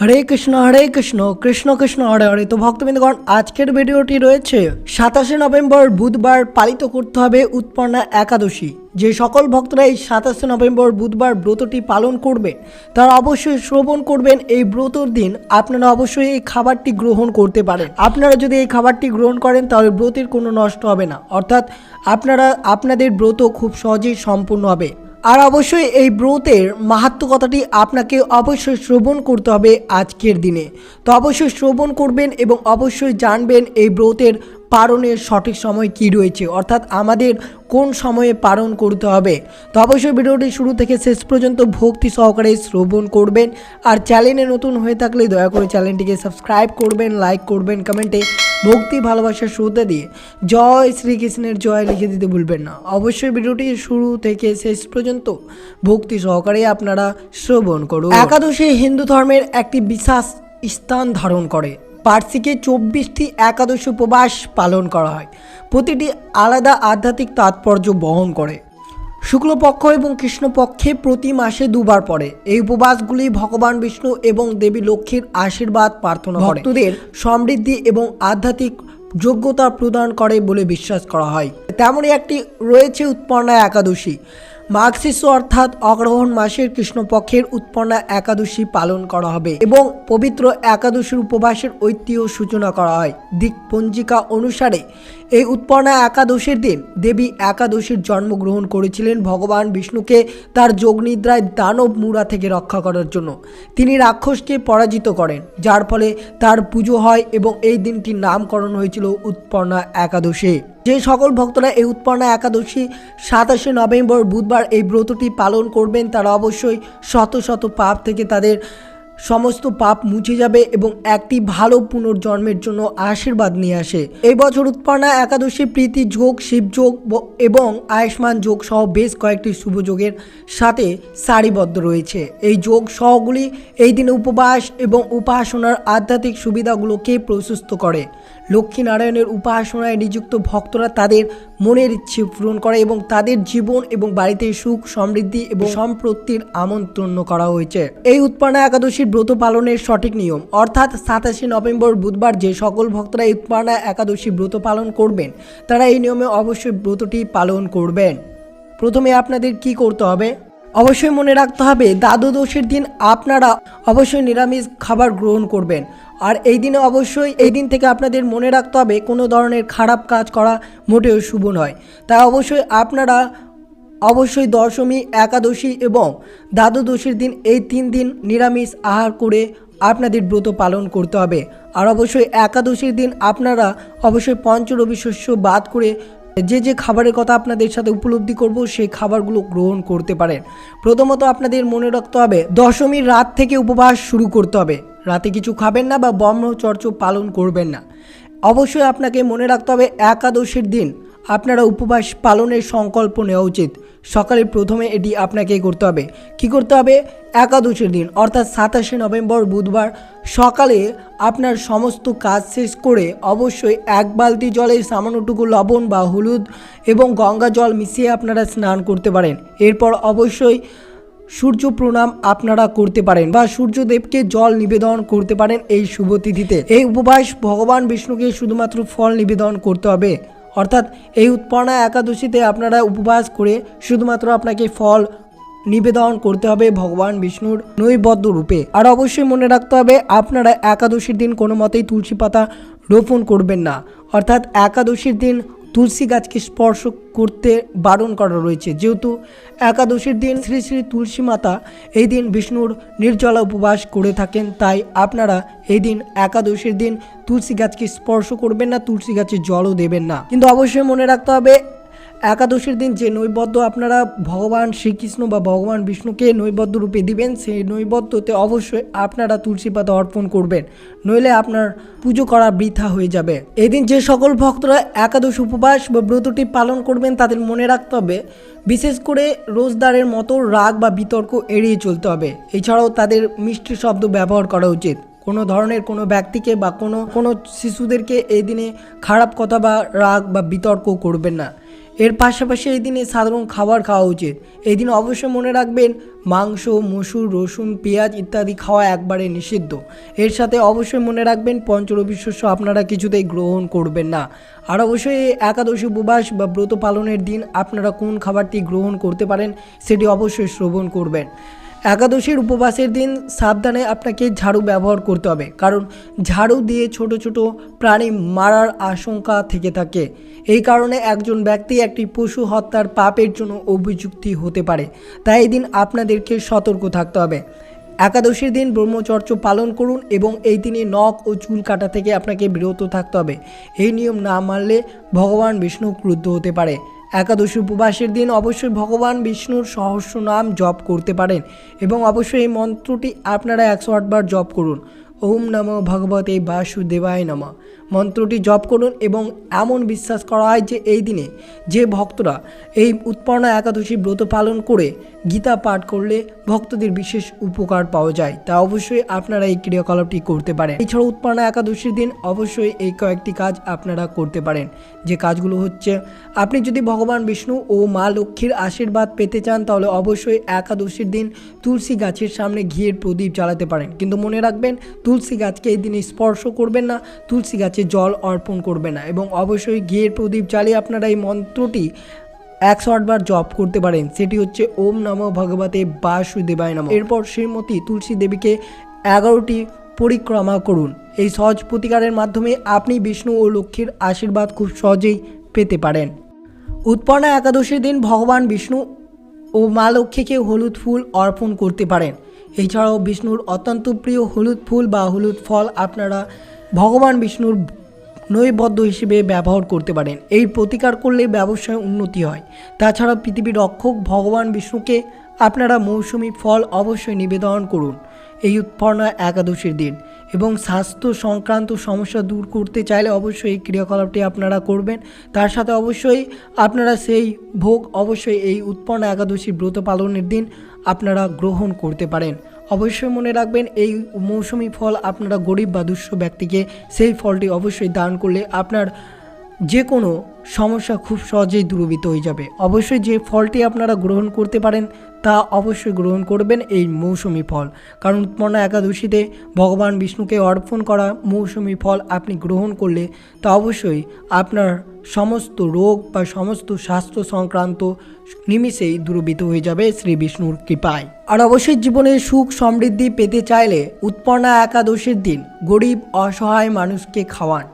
হরে কৃষ্ণ হরে কৃষ্ণ কৃষ্ণ কৃষ্ণ, হরে হরে। তো ভক্তবৃন্দগণ, আজকের ভিডিওটি রয়েছে সাতাশে নভেম্বর বুধবার পালিত করতে হবে উৎপন্না একাদশী। যে সকল ভক্তরা এই সাতাশে নভেম্বর বুধবার ব্রতটি পালন করবে তারা অবশ্যই শ্রবণ করবেন এই ব্রতর দিন। আপনারা অবশ্যই এই খাবারটি গ্রহণ করতে পারেন। আপনারা যদি এই খাবারটি গ্রহণ করেন, তাহলে ব্রতের কোনো নষ্ট হবে না। অর্থাৎ আপনারা, আপনাদের ব্রত খুব সহজেই সম্পূর্ণ হবে। আর অবশ্যই এই ব্রতের মাহাত্ম কথাটি আপনাকে অবশ্যই শ্রবণ করতে হবে আজকের দিনে। তো অবশ্যই শ্রবণ করবেন এবং অবশ্যই জানবেন এই ব্রতের পালনের সঠিক সময় কি রয়েছে, অর্থাৎ আমাদের কোন সময়ে পালন করতে হবে। তো অবশ্যই ভিডিওটি শুরু থেকে শেষ পর্যন্ত ভক্তি সহকারে শ্রবণ করবেন। আর চ্যানেলে নতুন হয়ে থাকলে দয়া করে চ্যানেলটিকে সাবস্ক্রাইব করবেন, লাইক করবেন, কমেন্টে ভক্তি, ভালোবাসার শ্রদ্ধা দিয়ে জয় শ্রীকৃষ্ণের জয় লিখে দিতে ভুলবেন না। অবশ্যই ভিডিওটি শুরু থেকে শেষ পর্যন্ত ভক্তি সহকারে আপনারা শ্রবণ করুন। একাদশী হিন্দু ধর্মের একটি বিশেষ স্থান ধারণ করে। পার্সিকে চব্বিশটি একাদশ উপবাস পালন করা হয়। প্রতিটি আলাদা আধ্যাত্মিক তাৎপর্য বহন করে। শুক্লপক্ষ এবং কৃষ্ণপক্ষে প্রতি মাসে দুবার পড়ে। এই উপবাসগুলি ভগবান বিষ্ণু এবং দেবী লক্ষ্মীর আশীর্বাদ প্রার্থনা করে। ভক্তদের সমৃদ্ধি এবং আধ্যাত্মিক যোগ্যতা প্রদান করে বলে বিশ্বাস করা হয়। তেমনই একটি রয়েছে উৎপন্না একাদশী। মাঘ অর্থাৎ অগ্রহণ মাসের কৃষ্ণপক্ষের উৎপন্না একাদশী পালন করা হবে এবং পবিত্র একাদশীর উপবাসের ঐতিহ্য সূচনা করা হয়। দিক পঞ্জিকা অনুসারে, এই উৎপন্না একাদশীর দিন দেবী একাদশীর জন্মগ্রহণ করেছিলেন ভগবান বিষ্ণুকে তার যোগনিদ্রায় দানব মুরা থেকে রক্ষা করার জন্য। তিনি রাক্ষসকে পরাজিত করেন, যার ফলে তার পুজো হয় এবং এই দিনটির নামকরণ হয়েছিল উৎপন্না একাদশী। যে সকল ভক্তরা এই উৎপন্না একাদশী, সাতাশে নভেম্বর, বুধবার এই ব্রতটি পালন করবেন, তারা অবশ্যই শত শত পাপ থেকে তাদের সমস্ত পাপ মুছে যাবে এবং একটি ভালো পুনর্জন্মের জন্য আশীর্বাদ নিয়ে আসে। এই বছর উৎপন্না একাদশী, প্রীতি যোগ শিবযোগ এবং আয়ুষ্মান যোগ সহ বেশ কয়েকটি শুভ যোগের সাথে সারিবদ্ধ রয়েছে। এই যোগ সহগুলি এই দিনে উপবাস এবং উপাসনার আধ্যাত্মিক সুবিধাগুলোকে প্রশস্ত করে। লক্ষ্মীনারায়ণের উপাসনায় নিযুক্ত ভক্তরা তাদের মনের ইচ্ছে পূরণ করা এবং তাদের জীবন এবং বাড়িতে সুখ, সমৃদ্ধি এবং সম্পত্তির আমন্ত্রণ করা হয়েছে। এই উৎপানা একাদশীর ব্রত পালনের সঠিক নিয়ম। অর্থাৎ সাতাশে নভেম্বর বুধবার যে সকল ভক্তরা এই উৎপন্না একাদশী ব্রত পালন করবেন, তারা এই নিয়মে অবশ্যই ব্রতটি পালন করবেন। প্রথমে আপনাদের কি করতে হবে? অবশ্যই মনে রাখতে হবে, দাদু দোষের দিন আপনারা অবশ্যই নিরামিষ খাবার গ্রহণ করবেন। আর এই দিনে অবশ্যই, এই দিন থেকে আপনাদের মনে রাখতে হবে, কোনো ধরনের খারাপ কাজ করা মোটেও শুভ নয়। তাই অবশ্যই আপনারা অবশ্যই দশমী, একাদশী এবং দ্বাদশীর দিন, এই তিন দিন নিরামিষ আহার করে আপনাদের ব্রত পালন করতে হবে। আর অবশ্যই একাদশীর দিন আপনারা অবশ্যই পঞ্চরবি শস্য বাদ করে যে যে খাবারের কথা আপনাদের সাথে উপলব্ধি করব, সেই খাবারগুলো গ্রহণ করতে পারেন। প্রথমত আপনাদের মনে রাখতে হবে, দশমীর রাত থেকে উপবাস শুরু করতে হবে। রাতে কিছু খাবেন না বা ব্রহ্মচর্য পালন করবেন না। অবশ্যই আপনাকে মনে রাখতে হবে, একাদশীর দিন আপনারা উপবাস পালনের সংকল্প নেওয়া উচিত। সকালে প্রথমে এটি আপনাকে করতে হবে। কি করতে হবে? একাদশের দিন, অর্থাৎ সাতাশে নভেম্বর, বুধবার সকালে আপনার সমস্ত কাজ শেষ করে অবশ্যই এক বালতি জলে সামান্যটুকু লবণ বা হলুদ এবং গঙ্গা জল মিশিয়ে আপনারা স্নান করতে পারেন। এরপর অবশ্যই সূর্য প্রণাম আপনারা করতে পারেন বা সূর্যদেবকে জল নিবেদন করতে পারেন এই শুভ তিথিতে। এই উপবাস ভগবান বিষ্ণুকে শুধুমাত্র ফল নিবেদন করতে হবে। অর্থাৎ এই উৎপন্না একাদশীতে আপনারা উপবাস করে শুধুমাত্র আপনাকে ফল নিবেদন করতে হবে ভগবান বিষ্ণুর নৈবদ্ধ রূপে। আর অবশ্যই মনে রাখতে হবে, আপনারা একাদশীর দিন কোনো মতেই তুলসী পাতা রোপণ করবেন না। অর্থাৎ একাদশীর দিন তুলসী গাছকে স্পর্শ করতে বারণ করা রয়েছে। যেহেতু একাদশীর দিন শ্রী শ্রী তুলসী মাতা এই দিন বিষ্ণুর নির্জলা উপবাস করে থাকেন, তাই আপনারা এই দিন একাদশীর দিন তুলসী গাছকে স্পর্শ করবেন না, তুলসী গাছে জলও দেবেন না। কিন্তু অবশ্যই মনে রাখতে হবে একাদশীর দিন যে নৈবদ্য আপনারা ভগবান শ্রীকৃষ্ণ বা ভগবান বিষ্ণুকে নৈবদ্য রূপে দিবেন, সেই নৈবদ্যতে অবশ্যই আপনারা তুলসী পাতা অর্পণ করবেন। নইলে আপনার পুজো করা বৃথা হয়ে যাবে। এদিন যে সকল ভক্তরা একাদশ উপবাস বা ব্রতটি পালন করবেন, তাদের মনে রাখতে হবে, বিশেষ করে রোজদারের মতো রাগ বা বিতর্ক এড়িয়ে চলতে হবে। এছাড়াও তাদের মিষ্টি শব্দ ব্যবহার করা উচিত। কোনো ধরনের কোনো ব্যক্তিকে বা কোনো কোনো শিশুদেরকে এই দিনে খারাপ কথা বা রাগ বা বিতর্ক করবেন না। এর পাশাপাশি এই দিনে সাধারণ খাবার খাওয়া উচিত। এই দিন অবশ্যই মনে রাখবেন, মাংস, মসুর, রসুন, পেঁয়াজ ইত্যাদি খাওয়া একবারে নিষিদ্ধ। এর সাথে অবশ্যই মনে রাখবেন পঞ্চরবি শস্য আপনারা কিছুতেই গ্রহণ করবেন না। আর অবশ্যই একাদশী উপবাস বা ব্রত পালনের দিন আপনারা কোন খাবারটি গ্রহণ করতে পারেন, সেটি অবশ্যই শ্রবণ করবেন। একাদশীর উপবাসের দিন সাবধানে আপনাকে ঝাড়ু ব্যবহার করতে হবে। কারণ ঝাড়ু দিয়ে ছোট ছোট প্রাণী মারার আশঙ্কা থেকে থাকে। এই কারণে একজন ব্যক্তি একটি পশু হত্যার পাপের জন্য অভিযুক্তি হতে পারে। তাই এই দিন আপনাদেরকে সতর্ক থাকতে হবে। একাদশীর দিন ব্রহ্মচর্য পালন করুন এবং এই দিনে নখ ও চুল কাটা থেকে আপনাকে বিরত থাকতে হবে। এই নিয়ম না মানলে ভগবান বিষ্ণু ক্রুদ্ধ হতে পারে। একাদশী উপবাসের দিন অবশ্যই ভগবান বিষ্ণুর সহস্র নাম জপ করতে পারেন এবং অবশ্যই এই মন্ত্রটি আপনারা একশো আটবার জপ করুন। ওম নম ভগবতে বাসুদেবায় নম। মন্ত্রটি জপ করুন এবং এমন বিশ্বাস করা হয় যে এই দিনে যে ভক্তরা এই উৎপন্না একাদশী ব্রত পালন করে গীতা পাঠ করলে ভক্তদের বিশেষ উপকার পাওয়া যায়। তা অবশ্যই আপনারা এই ক্রিয়াকলাপটি করতে পারেন। এছাড়া উৎপন্না একাদশীর দিন অবশ্যই এই কয়েকটি কাজ আপনারা করতে পারেন। যে কাজগুলো হচ্ছে, আপনি যদি ভগবান বিষ্ণু ও মা লক্ষ্মীর আশীর্বাদ পেতে চান, তাহলে অবশ্যই একাদশীর দিন তুলসী গাছের সামনে ঘিয়ের প্রদীপ জ্বালাতে পারেন। কিন্তু মনে রাখবেন, তুলসী গাছকে এই দিনে স্পর্শ করবেন না। তুলসী গাছে জল অর্পণ করবে না এবং অবশ্যই ঘিয়ের প্রদীপ জ্বালিয়ে আপনারা এই মন্ত্রটি একশো আটবার জপ করতে পারেন। সেটি হচ্ছে ওম নম ভগবতে বাসুদেবায় নম। এরপর শ্রীমতী তুলসী দেবীকে এগারোটি পরিক্রমা করুন। এই সহজ প্রতিকারের মাধ্যমে আপনি বিষ্ণু ও লক্ষ্মীর আশীর্বাদ খুব সহজেই পেতে পারেন। উৎপন্না একাদশীর দিন ভগবান বিষ্ণু ও মা লক্ষ্মীকে হলুদ ফুল অর্পণ করতে পারেন। এছাড়াও বিষ্ণুর অত্যন্ত প্রিয় হলুদ ফুল বা হলুদ ফল আপনারা ভগবান বিষ্ণুর নৈবদ্য হিসেবে ব্যবহার করতে পারেন। এই প্রতিকার করলে ব্যবসায় উন্নতি হয়। তাছাড়া পৃথিবীর রক্ষক ভগবান বিষ্ণুকে আপনারা মৌসুমি ফল অবশ্যই নিবেদন করুন। এই উৎপন্না একাদশীর দিন। এবং স্বাস্থ্য সংক্রান্ত সমস্যা দূর করতে চাইলে অবশ্যই এই ক্রিয়াকলাপটি আপনারা করবেন। তার সাথে অবশ্যই আপনারা সেই ভোগ অবশ্যই এই উৎপন্ন একাদশী ব্রত পালনের দিন আপনারা গ্রহণ করতে পারেন। অবশ্যই মনে রাখবেন, এই মৌসুমি ফল আপনারা গরিব বা দুঃস্থ ব্যক্তিকে সেই ফলটি অবশ্যই দান করলে আপনার যে কোনো সমস্যা খুব সহজেই দূরীভূত হয়ে যাবে। অবশ্যই যে ফলটি আপনারা গ্রহণ করতে পারেন তা অবশ্যই গ্রহণ করবেন এই মৌসুমি ফল। কারণ উৎপন্না একাদশীতে ভগবান বিষ্ণুকে অর্পণ করা মৌসুমি ফল আপনি গ্রহণ করলে তা অবশ্যই আপনার সমস্ত রোগ বা সমস্ত স্বাস্থ্য সংক্রান্ত নিমিষেই দূরীভূত হয়ে যাবে শ্রী বিষ্ণুর কৃপায়। আর অবশ্যই জীবনে সুখ সমৃদ্ধি পেতে চাইলে উৎপন্না একাদশীর দিন গরিব, অসহায় মানুষকে খাওয়ান।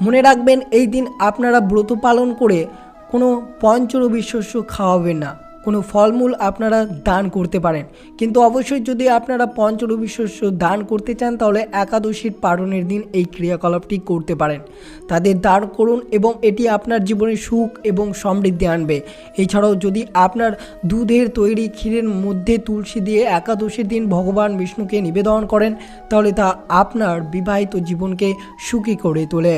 মনে রাখবেন এই দিন আপনারা ব্রত পালন করে কোনো পঞ্চরবি শস্য খাওয়াবেন না। কোনো ফলমূল আপনারা দান করতে পারেন। কিন্তু অবশ্যই যদি আপনারা পঞ্চরবি শস্য দান করতে চান, তাহলে একাদশীর পালনের দিন এই ক্রিয়াকলাপটি করতে পারেন। তাদের দান করুন এবং এটি আপনার জীবনে সুখ এবং সমৃদ্ধি আনবে। এছাড়াও যদি আপনার দুধের তৈরি ক্ষীরের মধ্যে তুলসী দিয়ে একাদশীর দিন ভগবান বিষ্ণুকে নিবেদন করেন, তাহলে তা আপনার বিবাহিত জীবনকে সুখী করে তোলে।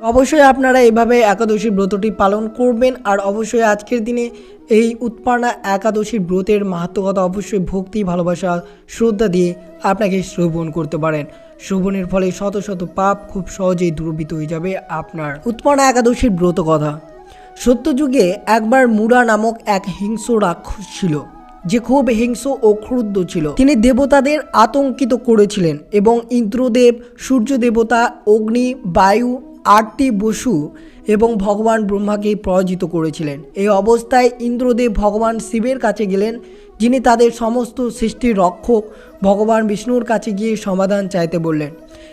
অবশ্যই আপনারা এভাবে একাদশী ব্রতটি পালন করবেন আর অবশ্যই আজকের দিনে এই উৎপান্না একাদশী ব্রতের মাহাত্ম কথা অবশ্যই ভক্তি, ভালোবাসা, শ্রদ্ধা দিয়ে আপনাকে শ্রবণ করতে পারেন। শ্রবণের ফলে শত শত পাপ খুব সহজেই দূরীভূত হয়ে যাবে আপনার। উৎপান্না একাদশীর ব্রত কথা। সত্যযুগে একবার মুরা নামক এক হিংস্র রাক্ষস ছিল, যে খুব হিংস্র ও ক্রুদ্ধ ছিল। তিনি দেবতাদের আতঙ্কিত করেছিলেন এবং ইন্দ্রদেব সূর্য দেবতা অগ্নি, বায়ু আটটি বসু এবং ভগবান ব্রহ্মাকে পরাজিত করেছিলেন। এই অবস্থায় ইন্দ্রদেব ভগবান শিবের কাছে গেলেন, যিনি তাদের সমস্ত সৃষ্টির রক্ষক। ভগবান বিষ্ণুর কাছে গিয়ে সমাধান চাইতে বললেন,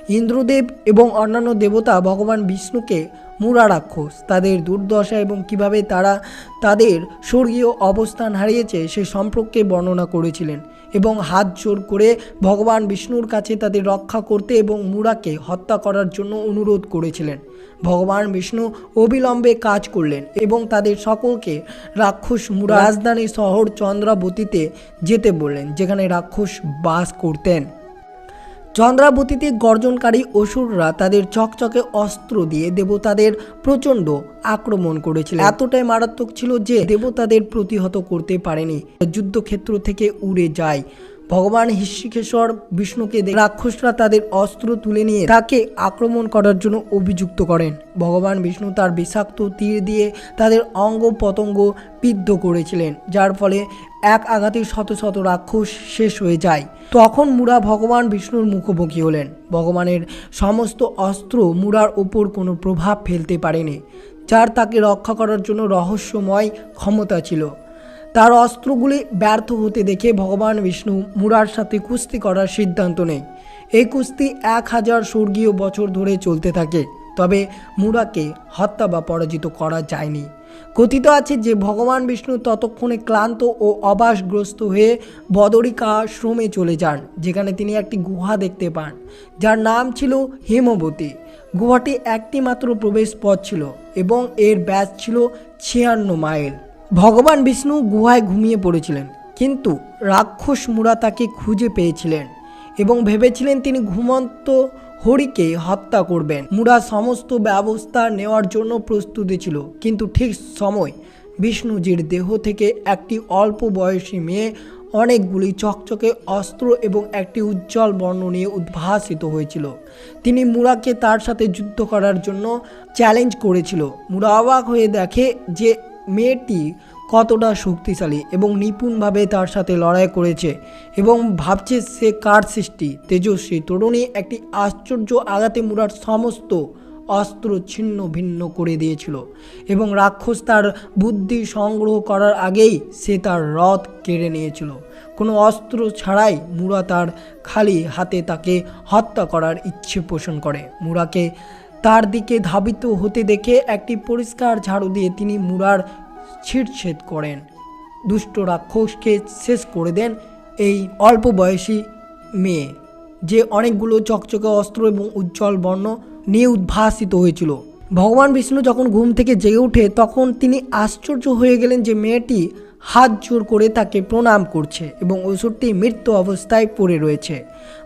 ইন্দ্রদেব এবং অন্যান্য দেবতা ভগবান বিষ্ণুকে মুরা রাক্ষস। তাদের দুর্দশা এবং কীভাবে তারা তাদের স্বর্গীয় অবস্থান হারিয়েছে সে সম্পর্কে বর্ণনা করেছিলেন। এবং হাত জোর করে ভগবান বিষ্ণুর কাছে তাদের রক্ষা করতে এবং মুরাকে হত্যা করার জন্য অনুরোধ করেছিলেন। ভগবান বিষ্ণু অবিলম্বে কাজ করলেন এবং তাদের সকলকে রাক্ষস মুরা রাজধানী শহর চন্দ্রাবতীতে যেতে বললেন, যেখানে রাক্ষস বাস করতেন। চন্দ্রাবতীতে গর্জনকারী অসুররা তাদের চকচকে অস্ত্র দিয়ে দেবতাদের প্রচণ্ড আক্রমণ করেছিল এতটাই মারাত্মক ছিল যে দেবতাদের প্রতিহত করতে পারেনি। যুদ্ধক্ষেত্র থেকে উড়ে যায়। ভগবান হৃষিকেশ্বর, বিষ্ণুকে রাক্ষসরা তাদের অস্ত্র তুলে নিয়ে তাকে আক্রমণ করার জন্য অভিযুক্ত করেন। ভগবান বিষ্ণু তার বিষাক্ত তীর দিয়ে তাদের অঙ্গ পতঙ্গ বিদ্ধ করেছিলেন, যার ফলে এক আঘাতে শত শত রাক্ষস শেষ হয়ে যায়। তখন মুরা ভগবান বিষ্ণুর মুখোমুখি হলেন। ভগবানের সমস্ত অস্ত্র মুরার ওপর কোনো প্রভাব ফেলতে পারেনি, যার তাকে রক্ষা করার জন্য রহস্যময় ক্ষমতা ছিল। তার অস্ত্রগুলি ব্যর্থ হতে দেখে ভগবান বিষ্ণু মুরার সাথে কুস্তি করার সিদ্ধান্ত নেয়। এই কুস্তি এক হাজার স্বর্গীয় বছর ধরে চলতে থাকে, তবে মুরাকে হত্যা বা পরাজিত করা যায়নি। কথিত আছে যে ভগবান বিষ্ণু ততক্ষণে ক্লান্ত ও অবাসগ্রস্ত হয়ে বদরিকা আশ্রমে চলে যান, যেখানে তিনি একটি গুহা দেখতে পান, যার নাম ছিল হেমবতী। গুহাটি একটি মাত্র প্রবেশ পথ ছিল এবং এর ব্যাস ছিল ছিয়ান্ন মাইল। ভগবান বিষ্ণু গুহায় ঘুমিয়ে পড়েছিলেন, কিন্তু রাক্ষস মুরা তাকে খুঁজে পেয়েছিলেন এবং ভেবেছিলেন তিনি ঘুমন্ত হরিকে হত্যা করবেন। মুরা সমস্ত ব্যবস্থা নেওয়ার জন্য প্রস্তুতি ছিল। কিন্তু ঠিক সময় বিষ্ণুজির দেহ থেকে একটি অল্প বয়সী মেয়ে অনেকগুলি চকচকে অস্ত্র এবং একটি উজ্জ্বল বর্ণ নিয়ে উদ্ভাসিত হয়েছিল। তিনি মুরাকে তার সাথে যুদ্ধ করার জন্য চ্যালেঞ্জ করেছিল। মুরা অবাক হয়ে দেখে যে মেয়েটি কতটা শক্তিশালী এবং নিপুণভাবে তার সাথে লড়াই করেছে এবং ভাবছে সে কার সৃষ্টি। তেজস্বী তরুণী একটি আশ্চর্য আঘাতে মুরার সমস্ত অস্ত্র ছিন্ন ভিন্ন করে দিয়েছিল এবং রাক্ষস তার বুদ্ধি সংগ্রহ করার আগেই সে তার রথ কেড়ে নিয়েছিল। কোনো অস্ত্র ছাড়াই মুরা তার খালি হাতে তাকে হত্যা করার ইচ্ছে পোষণ করে। মুরাকে তার দিকে ধাবিত হতে দেখে একটি পরিষ্কার ঝাড়ু দিয়ে তিনি মুরার ছিটছেদ করেন। দুষ্ট রাক্ষসকে শেষ করে দেন এই অল্প বয়সী মেয়ে, যে অনেকগুলো চকচকে অস্ত্র এবং উজ্জ্বল বর্ণ নিয়ে উদ্ভাসিত হয়েছিল। ভগবান বিষ্ণু যখন ঘুম থেকে জেগে ওঠে তখন তিনি আশ্চর্য হয়ে গেলেন যে মেয়েটি হাত জোর করে তাকে প্রণাম করছে এবং ওষুধটি মৃত্যু অবস্থায় পড়ে রয়েছে।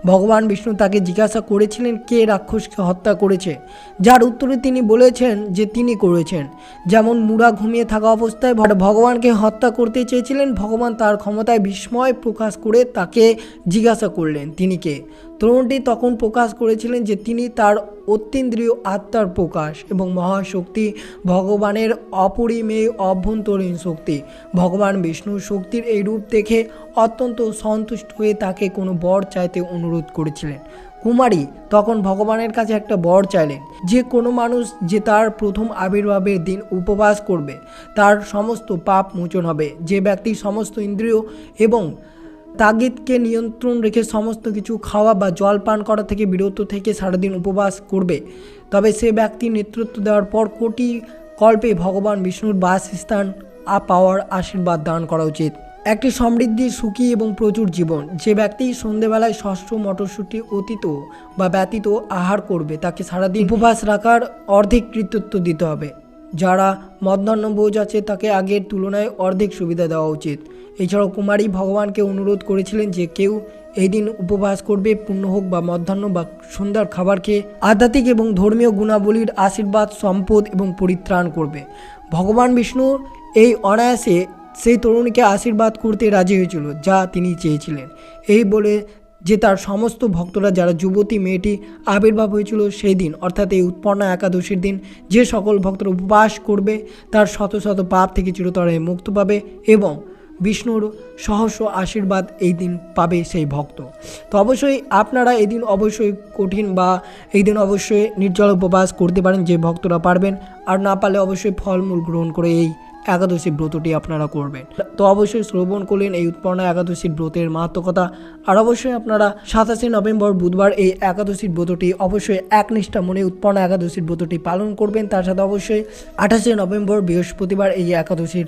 ভগবান বিষ্ণু তাকে জিজ্ঞাসা করেছিলেন, কে রাক্ষসকে হত্যা করেছে? যার উত্তরে তিনি বলেছেন যে তিনি করেছেন। যেমন মুরা ঘুমিয়ে থাকা অবস্থায় ভগবানকে হত্যা করতে চেয়েছিলেন, ভগবান তার ক্ষমতায় বিস্ময় প্রকাশ করে তাকে জিজ্ঞাসা করলেন, তিনি কে? তরুণটি তখন প্রকাশ করেছিলেন যে তিনি তার অতীন্দ্রিয় আত্মার প্রকাশ এবং মহাশক্তি, ভগবানের অপরিমেয় অভ্যন্তরীণ শক্তি। ভগবান বিষ্ণুর শক্তির এই রূপ দেখে অত্যন্ত সন্তুষ্ট হয়ে তাকে কোনো বর চাইতে অনুরোধ করেছিলেন। কুমারী তখন ভগবানের কাছে একটা বর চাইলেন। যে কোনো মানুষ যে তার প্রথম আবির্ভাবের দিন উপবাস করবে, তার সমস্ত পাপ মোচন হবে। যে ব্যক্তি সমস্ত ইন্দ্রিয় এবং তাগিদকে নিয়ন্ত্রণ রেখে সমস্ত কিছু খাওয়া বা জল পান করা থেকে বিরত থেকে সারাদিন উপবাস করবে, তবে সে ব্যক্তি নেতৃত্ব দেওয়ার পর কোটি কল্পে ভগবান বিষ্ণুর বাসস্থান আ, পাওয়ার আশীর্বাদ দান করা উচিত। একটি সমৃদ্ধি, সুখী এবং প্রচুর জীবন। যে ব্যক্তি সন্ধেবেলায় ষষ্ঠ মটরশুঁটি অতীত বা ব্যতীত আহার করবে, তাকে সারাদিন উপবাস রাখার অর্ধেক কৃতিত্ব দিতে হবে। যারা মধ্যাহ্ন ভোজ আছে, তাকে আগের তুলনায় অর্ধেক সুবিধা দেওয়া উচিত। এছাড়াও কুমারী ভগবানকে অনুরোধ করেছিলেন যে, কেউ এই দিন উপবাস করবে পূর্ণ হোক বা মধ্যাহ্ন বা সন্ধ্যার খাবার খেয়ে আধ্যাত্মিক এবং ধর্মীয় গুণাবলীর আশীর্বাদ, সম্পদ এবং পরিত্রাণ করবে। ভগবান বিষ্ণুর এই অনায়াসে সেই তরুণীকে আশীর্বাদ করতে রাজি হয়েছিল, যা তিনি চেয়েছিলেন। এই বলে যে তার সমস্ত ভক্তরা, যারা যুবতী মেয়েটি আবির্ভাব হয়েছিল সেই দিন, অর্থাৎ এই উৎপন্না একাদশীর দিন, যে সকল ভক্তরা উপবাস করবে, তার শত শত পাপ থেকে চিরতরে মুক্ত পাবে এবং বিষ্ণুর সহস্র আশীর্বাদ এই দিন পাবে সেই ভক্ত। তো অবশ্যই আপনারা এই দিন অবশ্যই কঠিন বা এই দিন অবশ্যই নির্জল উপবাস করতে পারেন যে ভক্তরা পারবেন, আর না পারলে অবশ্যই ফলমূল গ্রহণ করে এই একাদশী ব্রতটি আপনারা করবেন। তো অবশ্যই শ্রবণ করলেন এই উৎপন্না একাদশীর ব্রতের মাহাত্মকতা আর অবশ্যই আপনারা সাতাশে নভেম্বর বুধবার এই একাদশীর ব্রতটি অবশ্যই একনিষ্ঠা মনে উৎপন্না একাদশীর ব্রতটি পালন করবেন। তার সাথে অবশ্যই আঠাশে নভেম্বর বৃহস্পতিবার এই একাদশীর